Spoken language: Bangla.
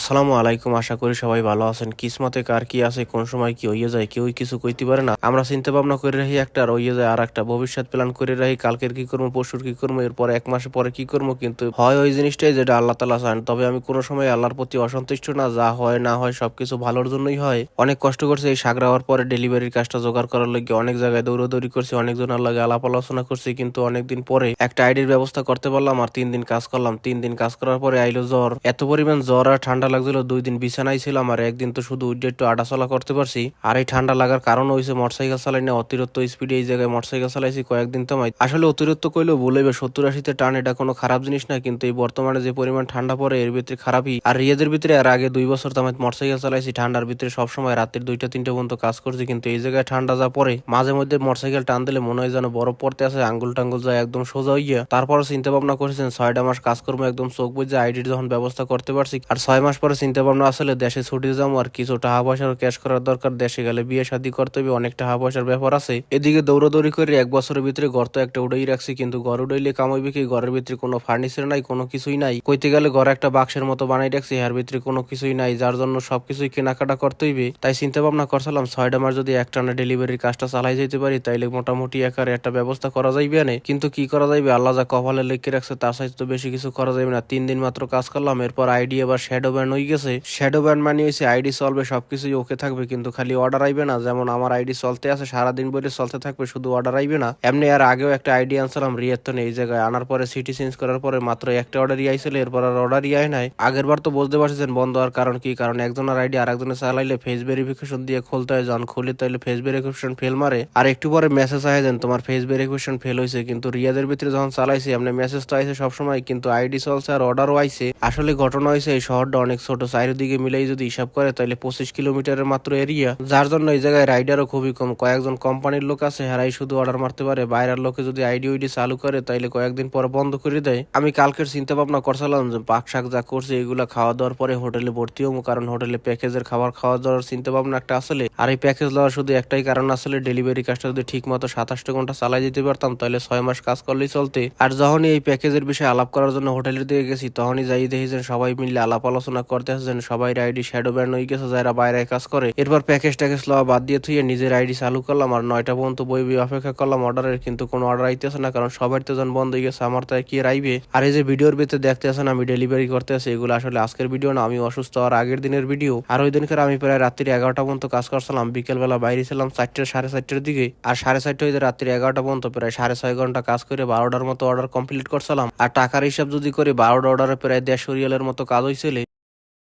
আসসালামু আলাইকুম, আশা করি সবাই ভালো আছেন। কিসমতে কার কি আছে, কোন সময় কি হইয়ে যায়, কেউই কিছু কইতে পারে না। আমরা চিন্তা ভাবনা করে রাখি একটা, আর হইয়ে যায় আর একটা ভবিষ্যৎ প্ল্যান করে রাখি, কালকের কি করব, পরশুর কি করব, এরপর এক মাসে পরে কি করব, কিন্তু হয় ওই জিনিসটাই যেটা আল্লাহ তালা চান। তবে আমি কোনো সময় আল্লাহর প্রতি অসন্তুষ্ট না, যা হয় না হয় সবকিছু ভালোর জন্যই হয়। অনেক কষ্ট করছে, এই সাগরা হওয়ার পরে ডেলিভারির কাজটা জোগাড় করার লাগে অনেক জায়গায় দৌড়াদৌড়ি করছি, অনেকজনের লাগে আলাপ আলোচনা করছি, কিন্তু অনেকদিন পরে একটা আইডির ব্যবস্থা করতে পারলাম, আর তিন দিন কাজ করলাম। তিন দিন কাজ করার পরে আইলো জ্বর। এত পরিমাণ জ্বর আর ঠান্ডা লাগছিল, দুই দিন বিছানায় ছিলাম আর একদিন তো শুধু উইডে একটু আটাচলা করতে পারছি। আর এই ঠান্ডা লাগার কারণ হয়েছে মোটরসাইকেল চালাই না অতিরিক্ত স্পিডে এই জায়গায় মোটরসাইকেল চালাইছি কয়েকদিন তো আসলে অতিরিক্ত কইলেও বলেবে সত্তর আশিতে টান এটা কোনো খারাপ জিনিস না, কিন্তু এই বর্তমানে যে পরিমাণ ঠান্ডা পড়ে, এর ভিতরে খারাপই। আর রিয়াদের ভিতরে আর আগে দুই বছর তো মোটরসাইকেল চালাইছি, ঠান্ডার ভিতরে সবসময় রাতের দুইটা, তিনটা পর্যন্ত কাজ করছি, কিন্তু এই জায়গায় ঠান্ডা যা পরে মাঝে মধ্যে মোটরসাইকেল টান দিলে মনে হয় যেন বরফ পড়তে আছে, আঙ্গুল টাঙ্গুল যায় একদম সোজা হইয়া। তারপরে চিন্তা ভাবনা করেছেন, ছয়টা মাস কাজ করব একদম চোখ বুঝে আইডির যখন ব্যবস্থা করতে পারছি, আর ছয় মাস পরে চিন্তা ভাবনা আসলে দেশে ছুটি যাব আর কিছু টাকা পয়সার ক্যাশ করার দরকার। দেশে গেলে বিয়ে, শাদী করতে হবে, অনেক টাকা পয়সার ব্যাপার আছে। এদিকে দৌড়াদৌড়ি করে এক বছরের ভিতরে গর্ত একটা উড়াই রাখছি, কিন্তু ঘর উড়াইলে কামাইবে কি ঘরের ভিতরে কোনো ফার্নিচার নাই, কোনো কিছুই নাই। কইতে গেলে ঘরে একটা বাক্সের মতো বানাই রাখছি, এর ভিতরে কোনো কিছুই নাই, যার জন্য সবকিছুই কেনাকাটা করতে হইবে। তাই চিন্তা ভাবনা করছিলাম, ছয়টা মাস যদি একটানা ডেলিভারির কাজটা চালাই যেতে পারি, তাইলে মোটামুটি একারে একটা ব্যবস্থা করা যাইবে না কিন্তু কি করা যাইবে? আল্লাহ যা কপালে লিখে রাখছে, তার সাথে তো বেশি কিছু করা যাবে না। তিন দিন মাত্র কাজ করলাম, এরপর আইডি আবার শ্যাডো ব্যান্ড হয়ে গেছে। শ্যাডো ব্যান মানে হয়েছে আইডি চলবে, সবকিছুই ওকে থাকবে, কিন্তু খালি অর্ডার আইবে না। যেমন আমার আইডি চলতে আছে, সারাদিন বলে চলতে থাকবে, শুধু অর্ডার আইবে না। এমনি আর আগেও একটা আইডি আনছিলাম রিয়াত্তন এই জায়গায়। আনার পরে সিটি চেঞ্জ করার পরে মাত্র একটা অর্ডারই আইছিল, এরপর আর অর্ডারই আয় নাই। আগের বার তো বুঝতে পারছেন বন্ধ হওয়ার কারণ কি? কারণ একজনের আইডি আর একজনের চালাইলে ফেস ভেরিফিকেশন দিয়ে খুলতে হয়, যখন খুলি তাইলে ফেস ভেরিফিকেশন ফেল মারে। আর একটু পরে মেসেজ আয় দেন তোমার ফেস ভেরিফিকেশন ফেল হয়েছে কিন্তু রিয়াদের ভিতরে যখন চালাইছি, এমনি মেসেজ তো আইছে সবসময়, কিন্তু আইডি চলছে আর অর্ডারও আইছে। আসলে ঘটনা হয়েছে এই শহরটা অনেক ছোট চারিদিকে মিলাই যদি হিসাব করে, তাহলে পঁচিশ কিলোমিটারের মাত্র এরিয়া যার জন্য এই জায়গায় রাইডারও খুবই কম। কয়েকজন কোম্পানির লোক আছে, হেরাই শুধু অর্ডার মারতে পারে। বাইরের লোকে যদি আইডি উইডি চালু করে, তাইলে কয়েকদিন পর বন্ধ করে দেয়। আমি কালকের চিন্তা ভাবনা করছিলাম যে পাক শাক যা করছে, এগুলা খাওয়া দাওয়ার পরে হোটেলে ভর্তি হব, কারণ হোটেলে প্যাকেজের খাবার খাওয়া দাওয়ার চিন্তা ভাবনা একটা আসলে। আর এই প্যাকেজ লওয়ার শুধু একটাই কারণ আসলে ডেলিভারি কাজটা যদি ঠিক মতো সাতাশটা ঘণ্টা চালাই যেতে পারতাম, তাহলে ছয় মাস কাজ করলেই চলতে। আর যখনই এই প্যাকেজের বিষয়ে আলাপ করার জন্য হোটেলের দিকে গেছি, তখনই যাই দেখেছেন সবাই মিলে আলাপ আলোচনা করতে আসছেন সবাই আইডি শ্যাডো ব্যান্ড হয়ে গেছে, যারা বাইরে কাজ করে। এরপর প্যাকেজ ট্যাকেজ লওয়া বাদ দিয়ে থুয়ে নিজের আইডি চালু করলাম আর নয়টা পর্যন্ত বই বই অপেক্ষা করলাম। অর্ডারের কিন্তু কোনো অর্ডার আইতেছে না, কারণ সবার তো যখন বন্ধ হয়ে গেছে। আমার তাই কি রাইবে আর এই যে ভিডিওর ভিতরে দেখতে আসেন আমি ডেলিভারি করতে আসি এগুলো আসলে আজকের ভিডিও না, আমি অসুস্থ আর আগের দিনের ভিডিও আর ওই দিনকার আমি প্রায় রাত্রি এগারোটা পর্যন্ত কাজ করছিলাম, বিকেলবেলা বাইরে ছিলাম চারটে সাড়ে চারটের দিকে। আর সাড়ে চারটে হইতে রাত্রি এগারোটা পর্যন্ত প্রায় সাড়ে ছয় ঘণ্টা কাজ করে বারোটার মতো অর্ডার কমপ্লিট করছিলাম। আর টাকার হিসাব যদি করি, বারোটা অর্ডারে প্রায় দেড়শো রিয়ালের মতো কাজ হয়েছিল